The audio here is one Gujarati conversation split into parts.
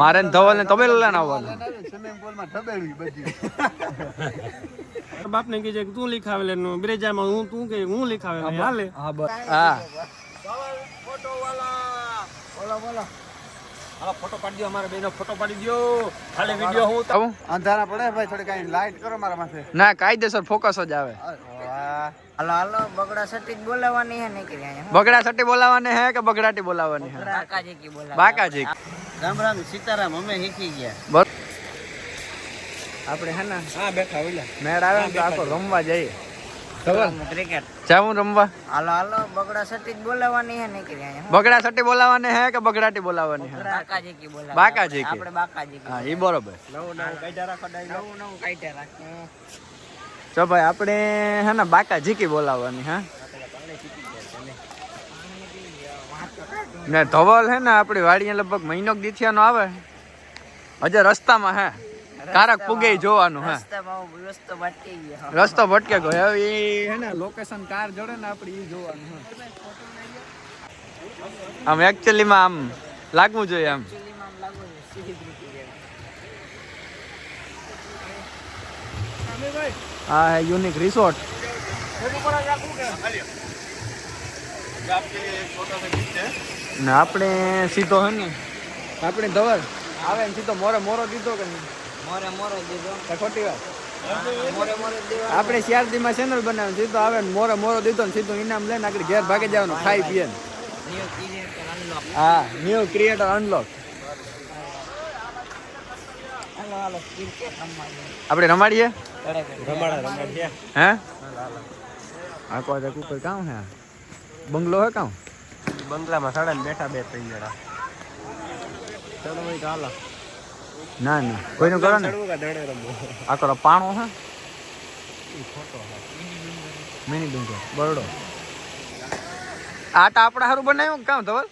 મારે ધવલ ને તબેલો લઈને આવવાનું. બાપ ને કીધે તું લીખાવે બ્રેજામાં હું તું કે હું લીખાવે હાલે. હા બસ હા. ફોટો પાડી દો અમારા બેનો ફોટો પાડી દો. ખાલી વિડિયો હું અંધારા પડે ભાઈ થોડી કઈ લાઈટ કરો મારા માથે. ના કાયદેસર ફોકસ જ આવે. હાલો હાલો બગડા સટી જ બોલાવવાની હે ને કે બગડા સટી બોલાવવાની હે કે બગડાટી બોલાવવાની હે? કાકાજી કી બોલાવવાની બાકાજી રામ રામ સીતારામ અમે શીખી ગયા. બસ. આપણે હે ને હા બેઠા ઓલા મેળ આવે ને તો આખો રમવા જઈએ. ધવલ ક્રિકેટ રમવા? હાલો હાલો બગડા સટી જ બોલાવવાની હે કે બગડા સટી બોલાવવાની હે કે બગડાટી બોલાવાની હે? બાકાજી કી બાકાજી કી. બાકાજી કી. હા બરોબર. નવું નવું કાઢ્યા રાખો ડાયલોગ. નવું નવું કાઢ્યા રાખે ચો ભાઈ આપણે હે ને બાકા જીકી બોલાવવાની હા? ને ધવલ હે ને આપણી વાડીએ લગભગ મહિનો દીથિયાનો આવે. હજે રસ્તામાં હે. કારક પુગે જોવાનું હે. રસ્તો ભટકી ગયો. રસ્તો ભટકે ગયો. હવે ઈ હે ને લોકેશન કાર જોડે ને આપણે ઈ જોવાનું હે. આમ actually માં આમ લાગવું જોઈએ આમ. હા યુનિક રિસોર્ટ જ રૂકી જાય. આ હે યુનિક રિસોર્ટ ને આપણે સીધો હે ને? આપણે ધવર આવે ને સીધો મોરે મોરો દીધો કે નહીં? મોરે મોરો દીધો. ખોટી વાત. આપણે મોરે માં ચેનલ બનાવે સીધો આવે ને મોરે મોરો દીધો ને સીધું ઇનામ લઈને આગળ ઘેર ભાગી જવાનું ખાઈ પીએ ને. ન્યુ ક્રિએટર અનલોક હા ન્યુ ક્રિએટર અનલોક. આપણે રમાડીએ? હે? આ કોઈ કામ હે? બંગલો હે કામ? બંગલામાં સાડા ને બેઠા બે ત્રણ જણા ચાલો ભાઈ ચાલો ના? ના કોઈનું કરો ને આ કરો પાણો હે મિની ડુંગર બરડો. આટા તો આપણે સારું બનાવ્યું કામ ધવલ?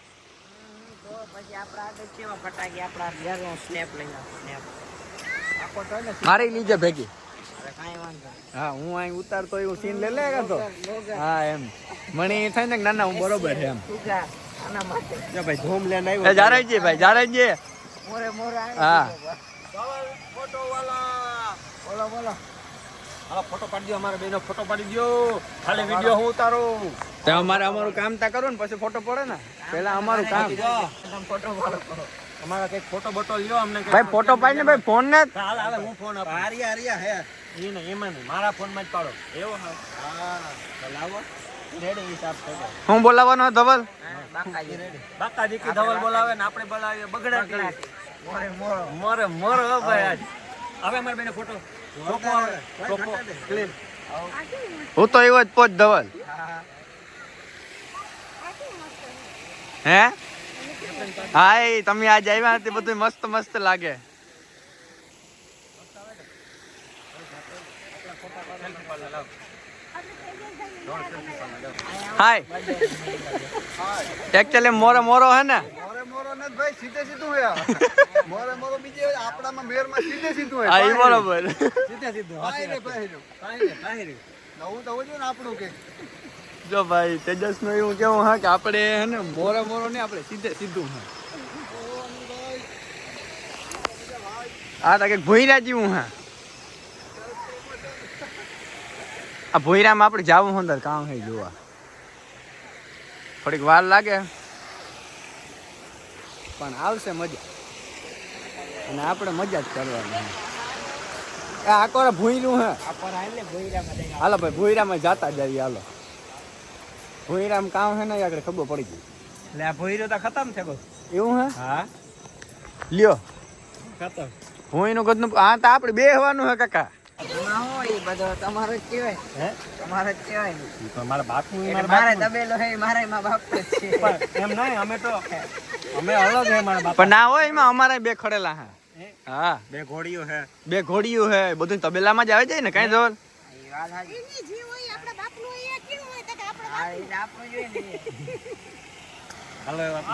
તો પછી આપણા આગળ કેવા આપણા સ્નેપ લઈ લો સ્નેપ. મારી લીજે ભેગી. હા હું અહીં ઉતારતો એવું સીન લે લે તો? હા એમ. મને એ થાય ને કે ના ના હું બરોબર છે એમ. જો ભાઈ ધૂમ લઈને આવ્યો. જારાજી ભાઈ જારાજી મોરે મોરે હા. ફોટો વાલા. બોલો બોલો. ફોટો પાડી દો અમારા બેનો ફોટો પાડી દો ખાલી વિડિયો હું ઉતારું. તો અમારે અમારું કામ તા કરો ને પછી ફોટો પડે ને. પેલા અમારું કામ. ફોટો પાડો કરો અમારા કંઈક ફોટો બોટો લ્યો અમને ભાઈ ફોટો પાડીને ભાઈ ફોન ને હાલ હું ફોન આપું. હારિયા હારિયા હે. ઈ નહીં એમાં નહીં મારા ફોનમાં જ પાડો. એવો હા. લાવો. રેડી હિસાબ થઈ ગયો હું બોલાવવાનો ધવલ? બાકાજી કી ધવલ બોલાવે ને આપણે બોલાવીએ. બગડે મોરે મોરો. મોરે મોરે હો ભાઈ આજ. હવે અમારા બેનો ફોટો આવે. હું તો એવો જ પોચ ધવલ. હે હા. એ તમે આજે આવ્યા નથી બધું મસ્ત મસ્ત લાગે. હાય. એકચ્યુઅલી મોરે મોરો હે ને? મોરે મોરો ને ભાઈ સીધે સીધું હે. મોરે મોરો બીજે આપણામાં મેરમાં સીધે સીધું હે. હા એ બરોબર. સીધે સીધું કાંઈ રે ભાઈ રે. નહીં. નવું તો હોજો ને આપણું કે. જો ભાઈ તેજસનું એવું કેવું હા કે આપણે હે ને મોરે મોરો ને આપણે સીધે સીધું હા. આ તાકે કે ભોયરા જેવું હા. આ ભોયરામાં આપણે જાવું અંદર કામ હે જોવા. થોડીક વાર લાગે. પણ આવશે મજા. અને આપણે મજા જ કરવાની આ આકોરા ભૂયરું હે. હાલો ભાઈ ભોયરામાં જાતા જઈએ હાલો. ભોયરામ કામ હે ને આગળ ખબર પડી ગઈ. એટલે આ ભોયરો તો ખતમ થયો એવું હે? હા. લ્યો. ખતમ. ભોયનું ગદનું હા તો આપણે બે હવાનું હે કાકા. ના બધો તમારો જ કહેવાય. હે? તમારો જ કહેવાય. ને. તો મારા બાપનું ઈ એટલે મારા મારે દબેલો હે મારે માં બાપ છે. પણ એમ નહીં અમે તો અમે અલગ હે મારા બાપ. પણ ના હોય એમાં અમારે બે ખડેલા હે. હે? હા. બે ઘોડીઓ હે. બે ઘોડીઓ હે બધું તબેલામાં જ આવે છે ને કાંઈ એ વાત આપણું વાત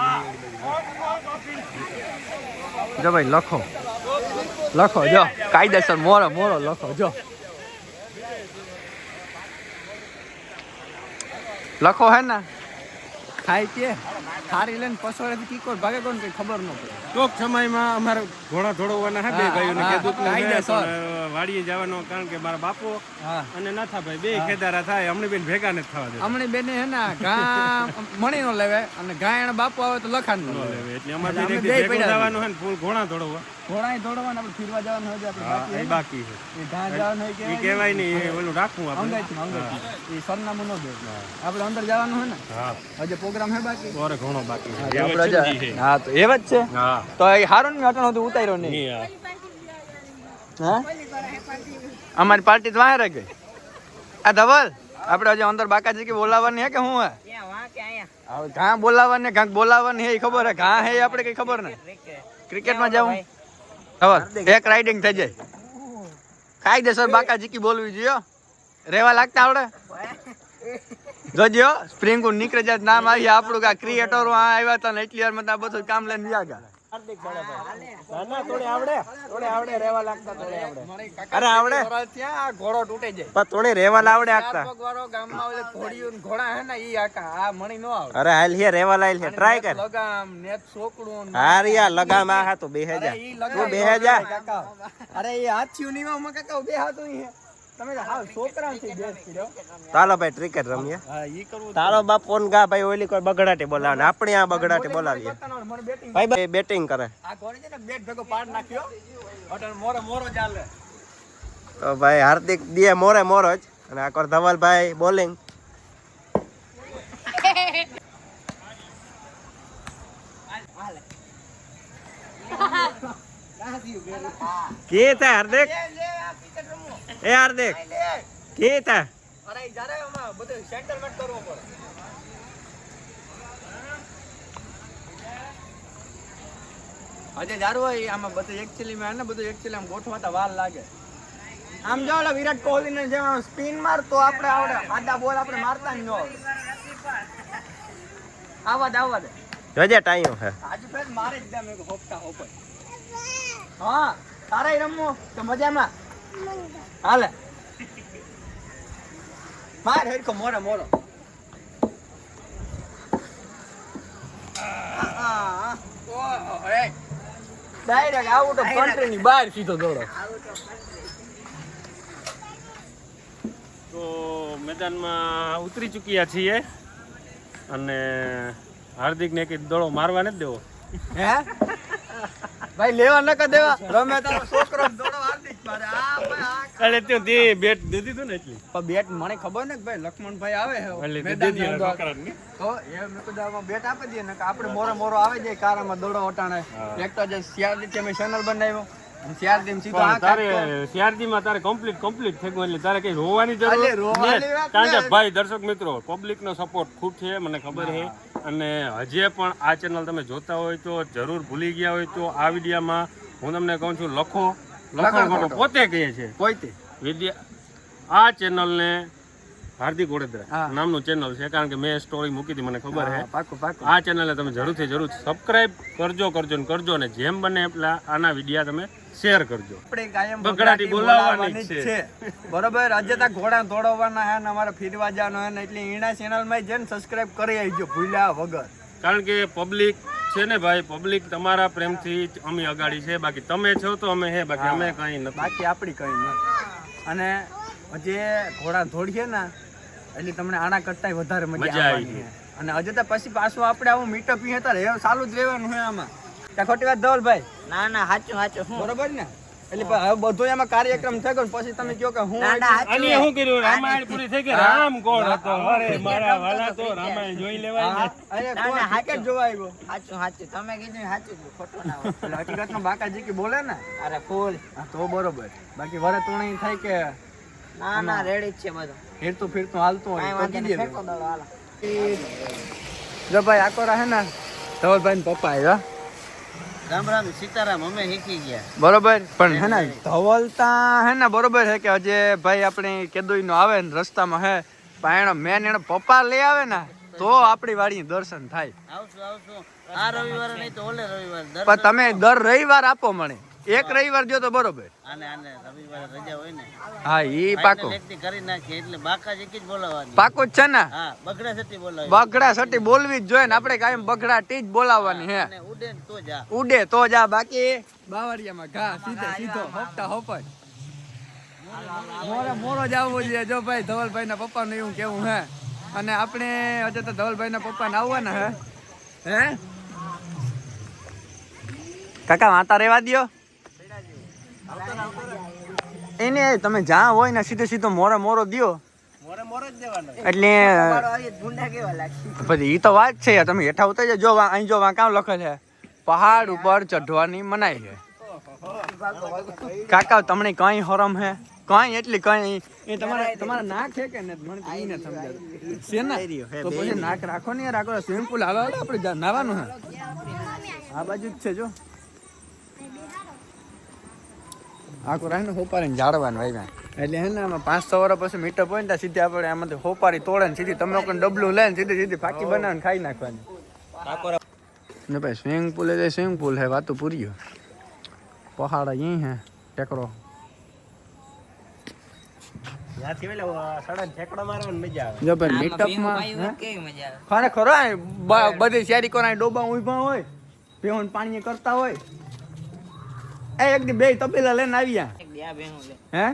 જો ભાઈ લખો. લખો જો. કાયદેસર મોરો મોરો લખો જો. લખો હે ને. ખાય કે થારી લઈને પસોડેથી કીકોર ભાગે કોણ કઈ ખબર ન પડે. ટૂંક સમયમાં અમારે ઘોડા ધોડવાના હે બે ભાઈઓને કીધું. પણ વાડીએ જવાનો કારણ કે મારા બાપો અને નાથા ભાઈ બે ખેદારા થાય અમને બેન ભેગા નથી થવા દે હમણાં બેન હે ને ઘા મણી નો લેવે અને ઘા એના બાપુ આવે તો લખાણ નો લેવે એટલે અમારે બે ભેગું જવાનું હે ને ફૂલ ઘોડા ધોડવા. ઘોડાય દોડવાનું આપણે ફીરવા જવાનું હોય આપણે બાકી એ બાકી છે. એ ઘા જવાનું હોય એ કે કહેવાય નહીં એ ઓલું રાખવું આપણે. અંગાઈથી અંગાઈથી. એ સરનામું ન દે. આપણે અંદર જવાનું હોય ને હા. હજે પ્રોગ્રામ હે બાકી? ઓરે ઘણો બાકી છે. આપણે. હા તો એવ જ છે? હા. તો એ હારો ને અટણ હતું ઉતાર્યો નહીં. હા. હા? અમારી પાર્ટી તો વાંહે રહી ગઈ આ ધવલ આપણે હજી અંદર બાકાજી કે બોલાવવાની હે કે હું હે? ક્યાં બોલાવવાની કાંક બોલાવવાની હે ખબર હે? ઘા હે આપણે કઈ ખબર ને? ક્રિકેટ ક્રિકેટમાં જવું એક રાઇડિંગ થઈ જાય. કાયદેસર બાકા જીકી બોલવી જોઈએ હો. રેવા લાગતા આવડે? જોજો સ્પ્રિંગ નીકળે જાય નામ આવી આપણું કા ક્રિએટરો આવ્યા હતા ને એટલી વારમાં બધું કામ લઈને ગયા. ગયા ના ના થોડે આવડે. થોડે આવડે રેવા લાગતા થોડે આવડે. અરે આવડે. ત્યાં આ ઘોડો તૂટે જાય. પણ થોડે રેવા આવડે ચાર પગ ગામમાં ઓલે ઘોડીઓ ઘોડા હે ને ઈ આકા આ મણી નો આવડે. અરે હાલ હે રેવા લાઈલ હે. ટ્રાય કર. લગામ ને હાર યાર લગામ આ હા તો બેહે અરે જા તું બેહે જા અરે ઈ હાથિયું નીવા માં કાકા બે હાથું ઈ હે. તમે તો હાવ છોકરાથી બેસ કર્યો ચાલો ભાઈ ક્રિકેટ રમીએ. હા ઈ કરવું તારો બાપ ફોન ગા ભાઈ ઓલી કોઈ બગડાટી બોલાવે ને આપણે આ બગડાટી બોલાવીએ. ભાઈ ભાઈ બેટિંગ કરે. આ ઘોડી છે ને બેટ ભેગો પાડ નાખ્યો? અટલ મોરો મોરો ચાલે. તો ભાઈ હાર્દિક દે મોરે મોરો જ. અને આ કોર ધવલભાઈ બોલિંગ કે થાય હાર્દિક? એ હાર્દિક કે થાય અરે જ્યારે આમાં બધું સેટલમેન્ટ કરવો પડે. આજે જારું હોય આમાં બધું એકચ્યુઅલી માં ને બધું એકચ્યુઅલી આમ ગોઠવાતા વાર લાગે. આમ જો ઓલા વિરાટ કોહલી ને જેમ સ્પિન માર તો આપણે આવડે આડા બોલ આપણે મારતા જ ન આવા દે આવા દે જોજે ટાઈમ હે. આજુ ફેર મારે જ દે એક હોપતા હોપર હા તારે રમવો? તો મજામાં. હાલે. માર હેરકો મોરો મોરો. ડાયરેક્ટ આઉટ ઓફ કન્ટ્રી ની બહાર સીધો દોડો. તો મેદાનમાં ઉતરી ચૂક્યા છીએ અને હાર્દિક ને કઈ દોડો મારવા નથી દેવો. હે? ભાઈ લેવા નકા દેવા. રમે તારો છોકરો દોડો અરે તું તે બેટ દે દીધું ને એટલી. પણ બેટ મને ખબર ને કે ભાઈ. લક્ષ્મણભાઈ આવે છે એટલે તે. તો એ મેકુદામાં બેટ આપી દઈએ. ને કે આપણે મોરો મોરો આવે જાય કારામાં દોડો ઓટાણે એક તો જે અમે ચેનલ બનાવ્યો. ભાઈ દર્શક મિત્રો પબ્લિક નો સપોર્ટ ખૂબ છે મને ખબર છે. અને હજે પણ આ ચેનલ તમે જોતા હોય તો જરૂર ભૂલી ગયા હોય તો આ વિડીયામાં હું તમને કહું છું લખો. લખણ પોતે કહે છે. પોતે. વિદ્યા આ ચેનલને હાર્દિક વડોદરા નામનું ચેનલ છે કારણ કે મેં સ્ટોરી મૂકી હતી મને ખબર છે પાકું પાકું. આ ચેનલને તમે જરૂરથી જરૂર સબસ્ક્રાઇબ કરજો કરજો ને કરજો ને જેમ બને એટલા આના વિડીયા તમે શેર કરજો. આપણે કાયમ બગડાટી બોલાવવાની છે. બરોબર? આજે તા ઘોડા દોડવાના હે ને અમારે ફીરવા જવાનો હે ને એટલે ઈણા ચેનલમાં જઈને સબસ્ક્રાઇબ કરી આવજો ભૂલ્યા વગર. કારણ કે પબ્લિક છે ને ભાઈ પબ્લિક તમારા પ્રેમથી અમે અગાડી છે. બાકી તમે છો તો અમે હે બાકી અમે કઈ નથી. બાકી આપણી કઈ નથી. અને જે ઘોડા ધોડીએ ને એટલે તમને આના કરતાંય વધારે મજા આવી અને હજુ તો પછી પાછું આપણે આવું મીટઅપ અહીં હતા એ ચાલુ જ રહેવાનું છે આમાં. ખોટી વાત ધવલભાઈ? ના ના સાચું સાચું. હું? બરોબર ને? એટલે હવે બધું એમાં કાર્યક્રમ થઈ ગયો ને પછી તમે કહો કે હું ના ના સાચું શું કર્યું? રામાયણ પૂરી થઈ ગઈ રામ કોણ હતો? અરે મારા વાલા તો રામાયણ જોઈ લેવાય અરે કોણ હાકે જોવા આવ્યો. સાચું સાચું. તમે કીધું સાચું ખોટો ના એટલે હકીકતમાં બાકાજી કે બોલે ને? અરે ફૂલ તો બરોબર. બાકી વરે તુણી થાય કે ના ના રેડી છે બધું. ફેરતું ફેરતું હાલતું હોય તો કીધે જો ભાઈ આકો રહે ને. ધવલભાઈ ને પપ્પા આવ્યા. રામ રામ સીતારામ અમે શીખી ગયા. બરોબર? પણ હે ને ધવલતા હે ને બરોબર છે કે હજે ભાઈ આપણે કેદુઈ નો આવે ને રસ્તામાં હે પણ એનો મેન એનો પપ્પા લઈ આવે ને તો આપણી વાડી દર્શન થાય. આવશું આવશું. આ રવિવારે નહીં તો ઓલે રવિવારે પણ તમે દર રવિવાર આપો મને. એક રવિવાર જો તો બરોબર. આને આને રવિવારે રજા હોય ને. હા ઈ પાકો. Final કરી નાખી એટલે બાકા જ બોલાવવાની. પાકો જ છે ને? હા બગડા સટી બોલાવી. બગડા સટી બોલવી જ જોઈએ ને આપણે કાયમ બગડા ટી જ બોલાવવાની હે. અને ઉડે તો જા. ઉડે તો જા બાકી બાવરિયામાં ઘા સીધો સીધો હોપટા હોપટ મોરે મોરો જ આવવો જોઈએ. જો ભાઈ ધવલભાઈ ના પપ્પા નું એવું કેવું હે. અને આપણે હજે તો ધવલભાઈ ના પપ્પા ને આવવાના હે. હે? કાકા વાતા રેવા દ્યો. એને તમે જ્યાં હોય ને સીધે સીધો મોરે મોરો દ્યો. મોરે મોરે જ દેવાનો. એટલે પછી એ તો વાત છે તમે હેઠા ઉતરી જાઓ. જો અહીં જો વા કામ લખેલ છે પહાડ ઉપર ચઢવાની મનાઈ છે. કાકા તમને કઈ હરમ હે? કઈ એટલી કઈ એ તમારા તમારા નાક છે કે ને? મને તો ને સમજાતું. છે તો પછી નાક રાખો ને રાખો સ્વિમિંગ પુલ આવે હાલો આપણે નાવાનું હે. આ બાજુ જ છે જો. આખું રાહીને હોપારીને જાળવાનું ભાઈ એટલે હે ને આમાં પાંચ છ વર્ષ પછી મીટઅપ હોય ને ત્યાં સીધી આપણે આમાંથી હોપારી તોડે ને સીધી તમે લોકોને ડબલું લે ને સીધી સીધી ફાકી બનાવીને ખાઈ નાખવાની. ને ભાઈ સ્વિમિંગ પુલ એટલે સ્વિમિંગ પુલ હે વાતું પૂરી પહાડ અહીં હે ટેકરો. ખરેખર બધી શેરી કોના ડોબા ઊભા હોય પીવાનું પાણી કરતા હોય. એ એક દી બે તબેલા લઈને આવ્યા. હે?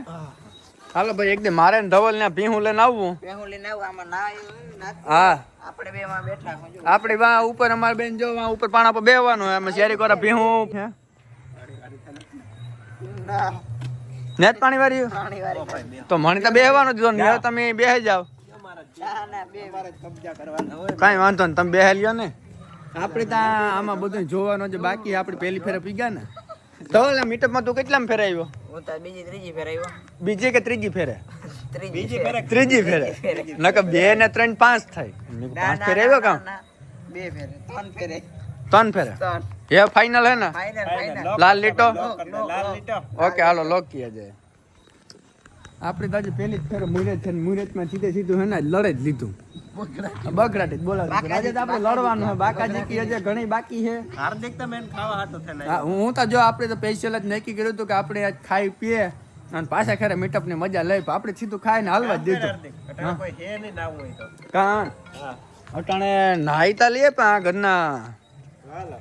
હાલો ભાઈ એક દી મારે ધવલ ને ભીહું લઈને આવવું. ભેહું લઈને આવું આમાં ના આવ્યું હા. આપણે બે માં બેઠા આપણે વા ઉપર અમાર બેન જો વા ઉપર પાણા પર બેવાનું હોય અમે શેરી કોરા ભીહું. હે? નેટ પાણી વાળી તો મને તો બેહવાનું જ ને તમે બેહી જાવ ના ના બે. કબજા કરવાના હોય. કાંઈ વાંધો ને તમે બેહી લ્યો ને. આપણે ત્યાં આમાં બધું જોવાનું છે બાકી આપણે પહેલી ફેરે પી ગયા ને. તો મીટઅપમાં તું કેટલામ ફેર આવ્યો હું તો બીજી ત્રીજી ફેર આવ્યો બીજી કે ત્રીજી ફેરે? ત્રીજી ફેર. ત્રીજી ફેરે. નકર બે ને ત્રણ પાંચ થાય. મેં પાંચ ફેર આવ્યો કામ? બે ફેરે ત્રણ ફેરે. ત્રણ ફેરે? ત્રણ. એ ફાઇનલ હે ને? ફાઈનલ ફાઈનલ લાલ લીટો? લાલ લીટો. ઓકે હાલો લોક કિયા જાય આપણે આજે પહેલી જ ફેર મુરેજ છે મુરતમાં સીધે સીધું હે ને લડે જ લીધું. બગડાટ. બોલાવે આજે તો આપણે લડવાનું છે. બાકાજી કી હજે ઘણી બાકી છે. હાર્દિક તો મેન ખાવા હાટો થઈને હું તો જો આપણે તો સ્પેશિયલ જ નક્કી કર્યું હતું કે આપણે આજ ખાઈ પીએ અને પાછા ખેરે મીટઅપની મજા લઈ આપણે સીધું ખાઈ ને હાલવા જ દીધું. અટાણે કોઈ હે નહીં નાવું હોય તો. કાં? હા. અટાણે નાહી તા લઈએ પણ આ ઘરના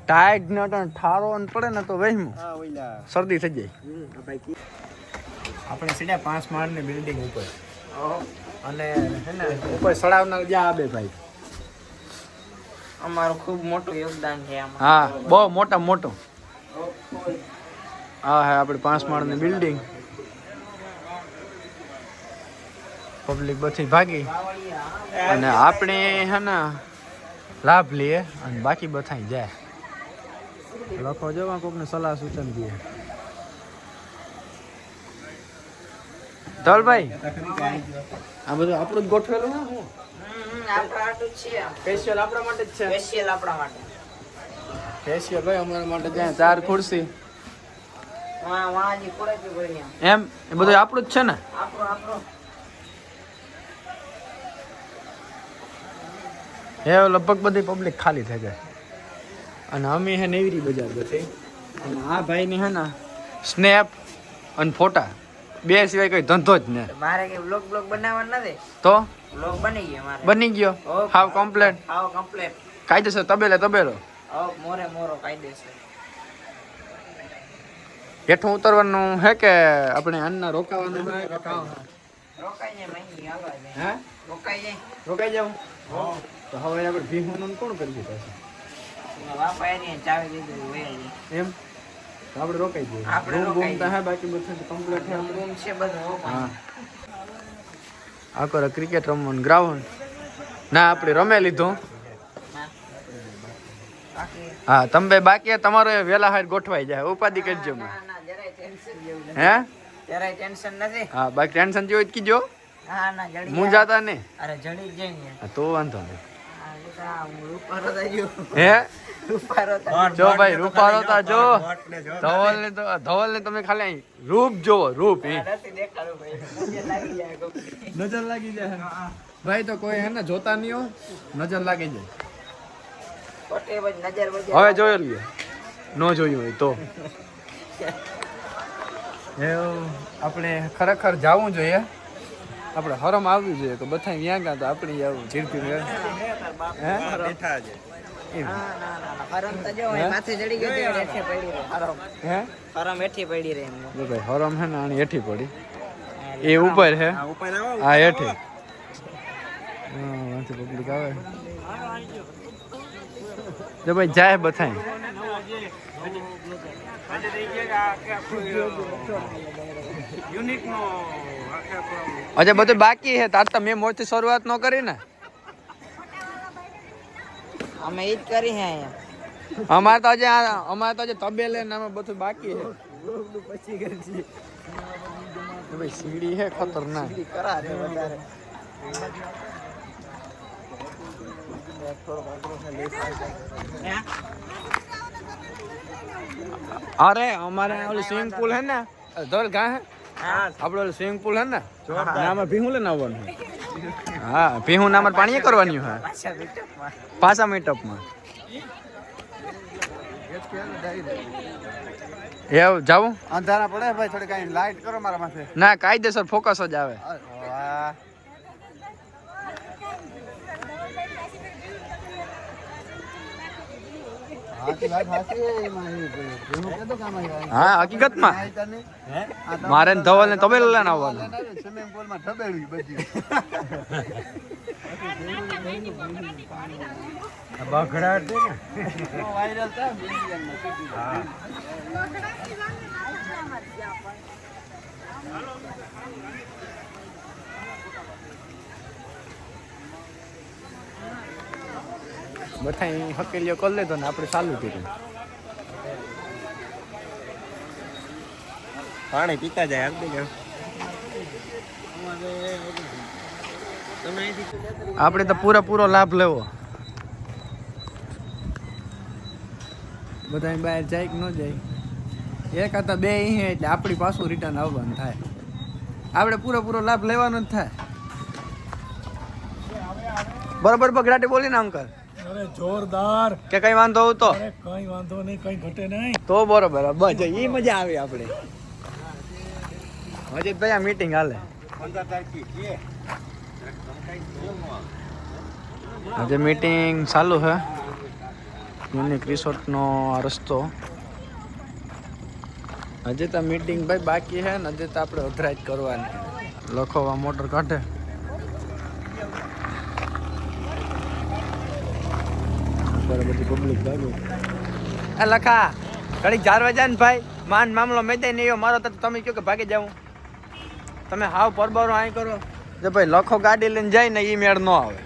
ટાઈટ ને અટાણે ઠારો પડે ને તો વહેમું. શરદી થઈ જાય. આપણે સીધા પાંચ માળની બિલ્ડિંગ ઉપર. અને હે ને ઉપર સડાવનાર જ્યાં આબે ભાઈ. અમારું ખૂબ મોટું યોગદાન છે આમાં. હા બહુ મોટા મોટો. હા હા આપણે પાંચ માળની બિલ્ડિંગ પબ્લિક બધી ભાગી. અને આપણે હે ને લાભ લઈએ અને બાકી બધાય જાય. લખો જવા કોકને સલાહ સૂચન દઈએ. ધવલભાઈ. આ બધું આપણું જ ગોઠવેલું ને? હું આપણા માટે જ છે? આપણા માટે. સ્પેશિયલ ભાઈ અમારા માટે ત્યાં ચાર ખુરશી. એમ? એ બધું આપણું જ છે ને? આપણું આપણું. લગભગ બધી પબ્લિક ખાલી થઈ જાય. અને અમે હે નેવરી બજાર બધી અને આ ભાઈની હે ને સ્નેપ અને ફોટા. બે સિવાય કઈ ધંધો જ નહીં મારે કે બ્લોગ બ્લોગ બનાવવાનો નથી. તો? બ્લોગ બની ગયો મારે. બની ગયો? હાવ કમ્પ્લેટ હાવ કમ્પ્લેટ કાયદેસર તબેલે તબેલો. હાવ મોરે મોરો કાયદેસર. હેઠું ઉતરવાનું હે કે આપણે અન્ના રોકાવાનું હે? રોકાઈ જાય મહી આવા જાય હે? રોકાઈ જાય. રોકાઈ જાવ તો હવે આપણે ભીહુનું કોણ કરી દીધા છે બાપા એની ચાવી દીધું એમ? તો આપણે રોકાઈ જઈએ. આપણે રૂમ તો બાકી બધું કમ્પ્લીટ છે. રૂમ છે બધો હા આ કરે ક્રિકેટ રમવાનું. ગ્રાઉન્ડ. ના આપણે રમે લીધું. હા તમે બાકી તમારો વેલા હાર ગોઠવાઈ જાય. ઉપાધિ કરજો ના ના જરાય ટેન્શન જેવું નથી. હે? જરાય ટેન્શન નથી. હા બાકી ટેન્શન જેવું જ કીજો. હા ના જડી હું જાતા ને અરે જડી જ જાય ને હા, તો વાંધો નહીં. હા, જો ભાઈ રૂપારો તા જો ધવલ ને તો ધવલ ને તમે ખાલી અહીં રૂપ જોવો રૂપ એ ભાઈ. નજર લાગી જાય કોકની. નજર લાગી જાય ભાઈ તો કોઈ હે ને જોતા નહીં હો. નજર લાગી જાય. હવે જોયો લઈએ ન જોયું હોય તો. એવું આપણે ખરેખર જવું જોઈએ. આપણે હરમ આવવું જોઈએ તો બધા ત્યાં ગયા તો આપણે આવું ઝીડપી હે? બેઠા છે. હરમ પડી હે? હરમ હેઠી પડી રહે એમને જો. ભાઈ હરમ હે ને હેઠી પડી. એ ઉપર હે? આ ઉપર આવો આ હેઠી હા વાંચી પબ્લિક આવે. જો ભાઈ જાય બથાઈ અચ્છા બધું બાકી હે તાર તો મેં મોજથી શરૂઆત ન કરી ને. અમે ઈ જ કરી હે અહીંયા. અમારે તો હજી અમારે તો હજી તબેલે ને આમાં બધું બાકી છે. પછી કરજી ભાઈ સીડી હે ખતરનાક. કરા રે વધારે. અરે અમારે ઓલું સ્વિમિંગ પુલ હે ને? ધોલ ગા હે? આપડે સ્વિમિંગ પુલ હે ને? ને આમાં ભીહું લઈને આવવાનું. હા ભીહું નામર પાણી કરવાની હોય પાછા મીટઅપમાં એવું જાવું? અંધારા પડે ભાઈ થોડી કઈ લાઈટ કરો મારા માથે. ના કાયદેસર ફોકસ જ આવે. હા હકીકતમાં. મારે ને ધવલ ને તબેલે આવવાનું. લઈને પુલમાં ઢબેડ્યું બધી બગડાટ ને. વાયરલ બધા હકેલીઓ કરી લેતો ને આપણે ચાલુ કર્યું. પાણી પીતા જાય આગળ. આપણે તો પૂરેપૂરો લાભ લેવો. બધા બહાર જાય કે ન જાય. એક હતા બે અહીં એટલે આપણી પાછું રિટર્ન આવવાનું થાય. આપણે પૂરેપૂરો લાભ લેવાનો જ થાય. બરોબર બગડાટી બોલી ને અંકલ. અરે જોરદાર. કે કઈ વાંધો હોવ તો કઈ વાંધો નહીં કઈ ઘટે નહીં. તો બરોબર બસ એ મજા આવી આપણે. હજી ભાઈ આ મીટિંગ હાલે. આજે મીટિંગ ચાલુ છે. યુનિક રિસોર્ટનો આ રસ્તો. હજી તો મીટિંગ ભાઈ બાકી છે ને હજી તો આપણે અધરાજ કરવાની. લખોવા મોટર કાઢે. બધી પબ્લિક એ લખા, ઘડીક ચાર વાગ્યા ને ભાઈ. માન મામલો મેદાય નહીં મારો તો તમે કહો કે ભાગી જાઉં. તમે હાવ પરબરો આય કરો. જો ભાઈ લખો ગાડી લઈને જાય ને એ મેળ ન આવે.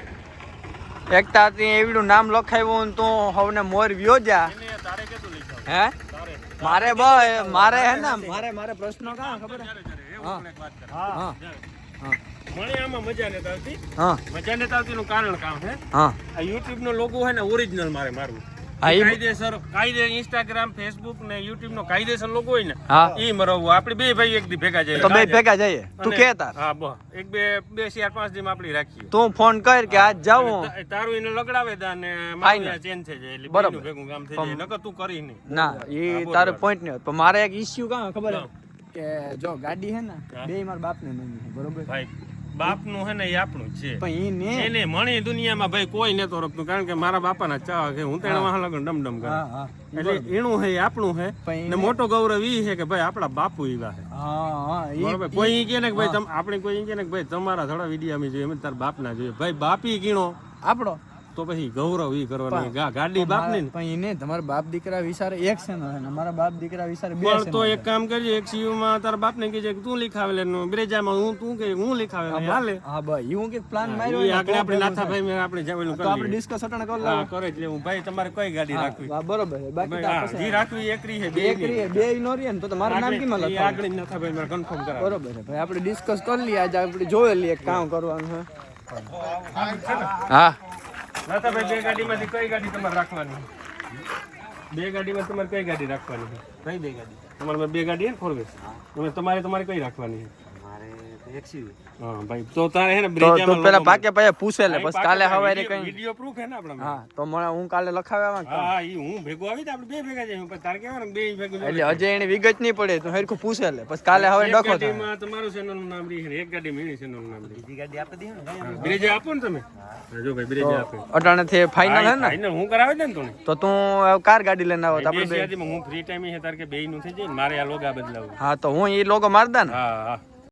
એકતા ત્યાં એવડું નામ લખાવ્યું ને તું હવને મોર વ્યો જા. હે? મારે બ મારે હે ને મારે મારે પ્રશ્નો કાં ખબર હે? હા. હા. હા. મને આમાં મજા નથી આવતી. હા. મજા નથી આવતી નું કારણ કામ છે હા. આ યુટ્યુબ નો લોગો હે ને ઓરિજિનલ મારે મારવું. કાયદેસર કાયદે ઇન્સ્ટાગ્રામ ફેસબુક ને યુટ્યુબ નો કાયદેસર લોકો હોય ને ઈ મરવું આપણે બે ભાઈ એક દી ભેગા જઈએ. તો બે ભેગા જઈએ. તું કે તાર? હા બો એક બે બે ચાર પાંચ દી આપણી રાખીએ. તું ફોન કર કે આજ જાઉં. તારું એને લગડાવે દા ને. Fine. ચેન્જ થઈ જાય એટલે બરાબર. ભેગું કામ થઈ જાય. નકર તું કરી નહીં. ના એ હા, બોલ તારો પોઈન્ટ નહીં પણ મારે એક ઇશ્યુ કા ખબર? કે જો ગાડી હે ને બે મારા બાપ ને છે બરોબર? ભાઈ બાપનું હે ને એ આપણું છે. પણ ઈ ને એને મણી દુનિયામાં ભાઈ કોઈ નતો રખતું કારણ કે મારા બાપાના ચા કે હું તેના વાહ લગન ડમ ડમ કરે એટલે એનું હે આપણું હે. ને મોટો ગૌરવ ઈ છે કે ભાઈ આપણા બાપુ ઈવા હા. બરોબર. કોઈ ઈ કે ને કે ભાઈ તમ આપણે કોઈ ઈ કે ને કે ભાઈ તમારા થોડા વિડિયા અમે જોઈએ અમે તાર બાપના જોઈએ. ભાઈ બાપી ગીણો. આપણો? તો પછી ગૌરવ ઈ કરવાની. ગાડી બાપ ને. પણ એને તમારા બાપ દીકરા વિચારે એક છે ને અને મારા બાપ દીકરા વિચારે બે છે તો એક કામ કરજે એક સીયુ માં તારા બાપને કીજે કે તું લીખાવેલે બ્રેજા બ્રેજામાં હું તું કે હું લખાવે હાલે. હા ભાઈ હું કે પ્લાન માર્યો ને આગળ આપણે નાથા. ભાઈ આપણે જાવેલું તો આપણે ડિસ્કસ અટણ કર લા કરે જ લેવું. ભાઈ તમારે કઈ ગાડી રાખવી. હા બરોબર છે. બાકી જી રાખવી એકરી છે બે એક છે બે નો રીએ ને તો તમારું નામ કેમાં ઈ લખવાનું આગળ નાથા ભાઈ મારે કન્ફર્મ કરા બરોબર ભાઈ આપણે ડિસ્કસ કરી લઈએ. આજે આપણે જોઈ લઈએ કામ કરવાનું છે. હા. નાથા ભાઈ બે ગાડીમાંથી કઈ ગાડી તમારે રાખવાની? બે ગાડીમાં તમારે કઈ ગાડી રાખવાની? છે કઈ બે ગાડી? તમારે બે ગાડી ફોર વ્હીલ તમારે તમારે કઈ રાખવાની છે હા ભાઈ તો તારે હે ને તો પેલા logo પાકે પૂછે લે ભાઈ, કાલે હવારે કઈ વીડિયો proof હે ને આપણામાં? હા તો મને હું કાલે લખાવ્યા હા હા, ઈ હું ભેગો આવી તો આપણે બે ભેગા જઈએ પણ તારે કહેવાનું બે ભેગું એટલે હજે એની વિગત નહીં પડે તું હરખું પૂછે લે પછી કાલે હવે ડખો થાય. ગાડીમાં તમારું ચેનલનું નામ રહી છે એક ગાડીમાં એની ચેનલનું નામ રહી બીજી ગાડી આપી દઈએ ને છે. આપો ને તમે. જો ભાઈ બ્રિજે આપે. અટાણેથી ફાઇનલ હે ને? ફાઇનલ હું કરાવે છે ને તું તો તું કાર ગાડી લઈને આવો તો આપણે બે હું ફ્રી ટાઈમ હે તારે કે બે નું થઈ જાય મારે આ લોગા બદલાવું. હા તો હું એ લોગો માર દે ને? હા હા.